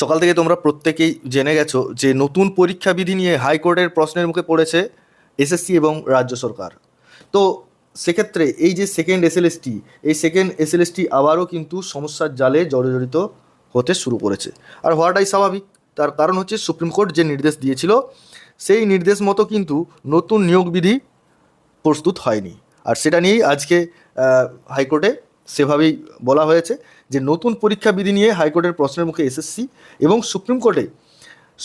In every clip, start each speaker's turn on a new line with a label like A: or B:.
A: সকাল থেকে তোমরা প্রত্যেকেই জেনে গেছো যে নতুন পরীক্ষা বিধি নিয়ে হাইকোর্টের প্রশ্নের মুখে পড়েছে এসএসসি এবং রাজ্য সরকার। তো সেক্ষেত্রে এই যে সেকেন্ড এসএলএসটি এই সেকেন্ড এসএলএসটি আবারও কিন্তু সমস্যার জালে জর্জরিত হতে শুরু করেছে। আর হওয়াটাই স্বাভাবিক। তার কারণ হচ্ছে সুপ্রিম কোর্ট যে নির্দেশ দিয়েছিল, সেই নির্দেশ মতো কিন্তু নতুন নিয়োগ বিধি প্রস্তুত হয়নি। আর সেটা নিয়েই আজকে হাইকোর্টে সেভাবেই বলা হয়েছে যে নতুন পরীক্ষা বিধি নিয়ে হাইকোর্টের প্রশ্নের মুখে এসএসসি এবং সুপ্রিম কোর্টে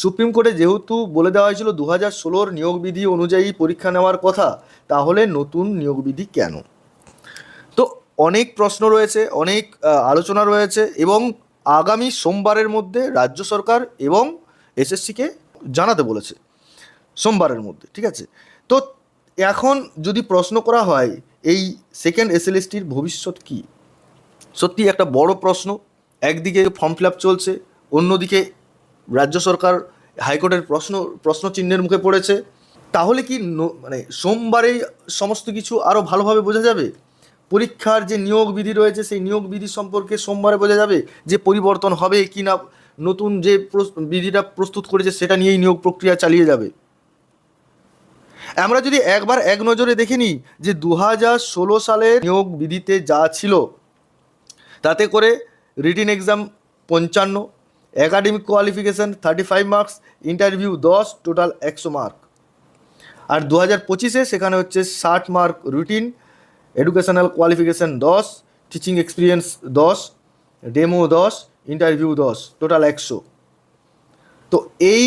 A: সুপ্রিম কোর্টে যেহেতু বলে দেওয়া হয়েছিল দু হাজার ষোলোর নিয়োগ বিধি অনুযায়ী পরীক্ষা নেওয়ার কথা, তাহলে নতুন নিয়োগ বিধি কেন? তো অনেক প্রশ্ন রয়েছে, অনেক আলোচনা রয়েছে এবং আগামী সোমবারের মধ্যে রাজ্য সরকার এবং এসএসসিকে জানাতে বলেছে, সোমবারের মধ্যে, ঠিক আছে? তো এখন যদি প্রশ্ন করা হয় এই সেকেন্ড এসএলএসটির ভবিষ্যৎ কী? সত্যি একটা বড় প্রশ্ন। একদিকে ফর্ম ফিল চলছে, অন্যদিকে রাজ্য সরকার হাইকোর্টের প্রশ্ন প্রশ্ন চিহ্নের মুখে পড়েছে। তাহলে কি মানে সোমবারেই সমস্ত কিছু আরও ভালোভাবে বোঝা যাবে? পরীক্ষার যে নিয়োগ বিধি রয়েছে, সেই নিয়োগ বিধি সম্পর্কে সোমবারে বোঝা যাবে যে পরিবর্তন হবে কি না নতুন যে বিধিটা প্রস্তুত করেছে, সেটা নিয়েই নিয়োগ প্রক্রিয়া চালিয়ে যাবে। আমরা যদি একবার এক নজরে দেখে নিই যে দু হাজার ষোলো সালের নিয়োগ বিধিতে যা ছিল, তাতে করে রিটিন এক্সাম পঞ্চান্ন academic qualification thirty five marks interview দশ টোটাল একশো মার্ক আর দু হাজার পঁচিশে সেখানে হচ্ছে ষাট মার্ক রুটিন এডুকেশনাল কোয়ালিফিকেশান দশ টিচিং এক্সপিরিয়েন্স দশ ডেমো দশ ইন্টারভিউ দশ টোটাল একশো। তো এই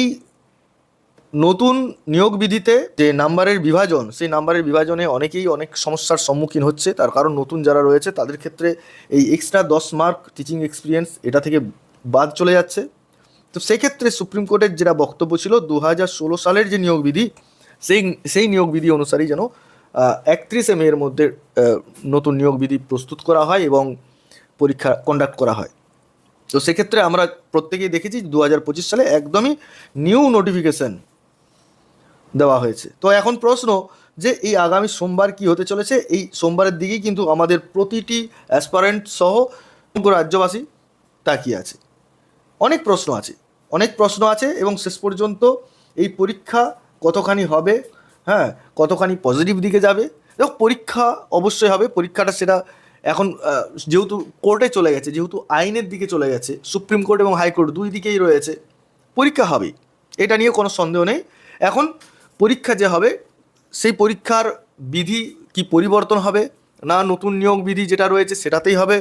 A: নতুন নিয়োগ বিধিতে যে নাম্বারের বিভাজন, সেই নাম্বারের বিভাজনে অনেকেই অনেক সমস্যার সম্মুখীন হচ্ছে। তার কারণ নতুন যারা রয়েছে, তাদের ক্ষেত্রে এই এক্সট্রা দশ মার্ক টিচিং এক্সপিরিয়েন্স এটা থেকে বাদ চলে যাচ্ছে। তো সেক্ষেত্রে সুপ্রিম কোর্টের যেটা বক্তব্য ছিল দু হাজার ষোলো সালের যে নিয়োগ বিধি, সেই সেই নিয়োগ বিধি অনুসারেই যেন একত্রিশে মেয়ের মধ্যে নতুন নিয়োগ বিধি প্রস্তুত করা হয় এবং পরীক্ষা কন্ডাক্ট করা হয়। তো সেক্ষেত্রে আমরা প্রত্যেকেই দেখেছি দু হাজার পঁচিশ সালে একদমই নিউ নোটিফিকেশন দেওয়া হয়েছে। তো এখন প্রশ্ন যে এই আগামী সোমবার কি হতে চলেছে? এই সোমবারের দিকেই কিন্তু আমাদের প্রতিটি অ্যাসপারেন্ট সহ রাজ্যবাসী তাকিয়ে আছে। অনেক প্রশ্ন আছে। অনেক প্রশ্ন আছে এবং শেষ পর্যন্ত এই পরীক্ষা কতখানি হবে হ্যাঁ কতখানি পজিটিভ দিকে যাবে দেখো পরীক্ষা অবশ্যই হবে। পরীক্ষাটা সেটা এখন যেহেতু কোর্টে চলে গেছে, যেহেতু আইনের দিকে চলে গেছে, সুপ্রিম কোর্ট এবং হাইকোর্ট দুই দিকেই রয়েছে, পরীক্ষা হবেই। এটা নিয়ে কোনো সন্দেহ নেই। এখন পরীক্ষা যে হবে, সেই পরীক্ষার বিধি কি পরিবর্তন হবে? না নতুন নিয়োগ বিধি যেটা রয়েছে সেটাতেই হবে?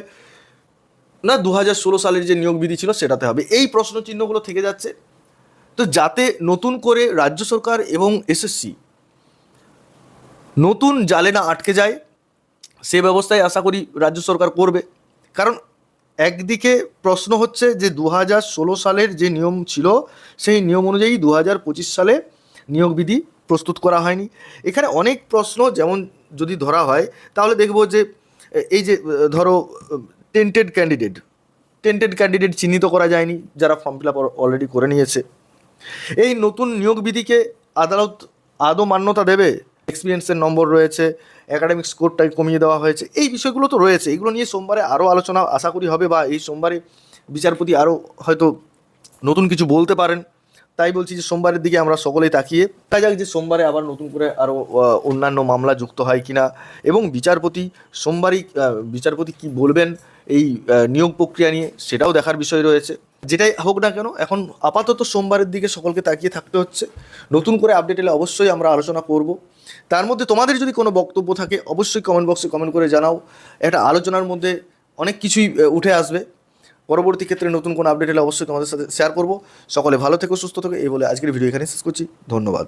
A: না দু হাজার ষোলো সালের যে নিয়োগ বিধি ছিল সেটাতে হবে? এই প্রশ্ন চিহ্নগুলো থেকে যাচ্ছে। তো যাতে নতুন করে রাজ্য সরকার এবং এসএসসি নতুন জালে না আটকে যায়, সে ব্যবস্থায় আশা করি রাজ্য সরকার করবে। কারণ একদিকে প্রশ্ন হচ্ছে যে দু হাজার ষোলো সালের যে নিয়ম ছিল, সেই নিয়ম অনুযায়ী দু হাজার পঁচিশ সালে নিয়োগ বিধি প্রস্তুত করা হয়নি। এখানে অনেক প্রশ্ন যেমন যদি ধরা হয়, তাহলে দেখব যে, এই যে, ধরো টেন্টেড ক্যান্ডিডেট টেন্টেড ক্যান্ডিডেট চিহ্নিত করা যায়নি, যারা ফর্ম ফিল আপ অলরেডি করে নিয়েছে। এই নতুন নিয়োগ বিধিকে আদালত আদৌ মান্যতা দেবে? এক্সপিরিয়েন্সের নম্বর রয়েছে অ্যাকাডেমিক স্কোরটাই কমিয়ে দেওয়া হয়েছে, এই বিষয়গুলো তো রয়েছে। এগুলো নিয়ে সোমবারে আরও আলোচনা আশা করি হবে বা এই সোমবারে বিচারপতি আরও হয়তো নতুন কিছু বলতে পারেন। তাই বলছি যে সোমবারের দিকে আমরা সকলেই তাকিয়ে তাই যাক যে সোমবারে আবার নতুন করে আরও অন্যান্য মামলা যুক্ত হয় কিনা। এবং বিচারপতি, সোমবারই বিচারপতি কি বলবেন এই নিয়োগ প্রক্রিয়া নিয়ে সেটাও দেখার বিষয় রয়েছে। যেটাই হোক না কেন, এখন আপাতত সোমবারের দিকে সকলকে তাকিয়ে থাকতে হচ্ছে। নতুন করে আপডেট এলে অবশ্যই আমরা আলোচনা করব। তার মধ্যে তোমাদের যদি কোনো বক্তব্য থাকে, অবশ্যই কমেন্ট বক্সে কমেন্ট করে জানাও। একটা আলোচনার মধ্যে অনেক কিছুই উঠে আসবে। পরবর্তী ক্ষেত্রে নতুন কোনো আপডেট হলে অবশ্যই তোমাদের সাথে শেয়ার করব। সকলে ভালো থেকো, সুস্থ থেকো, এই বলে আজকের ভিডিও এখানে শেষ করছি। ধন্যবাদ।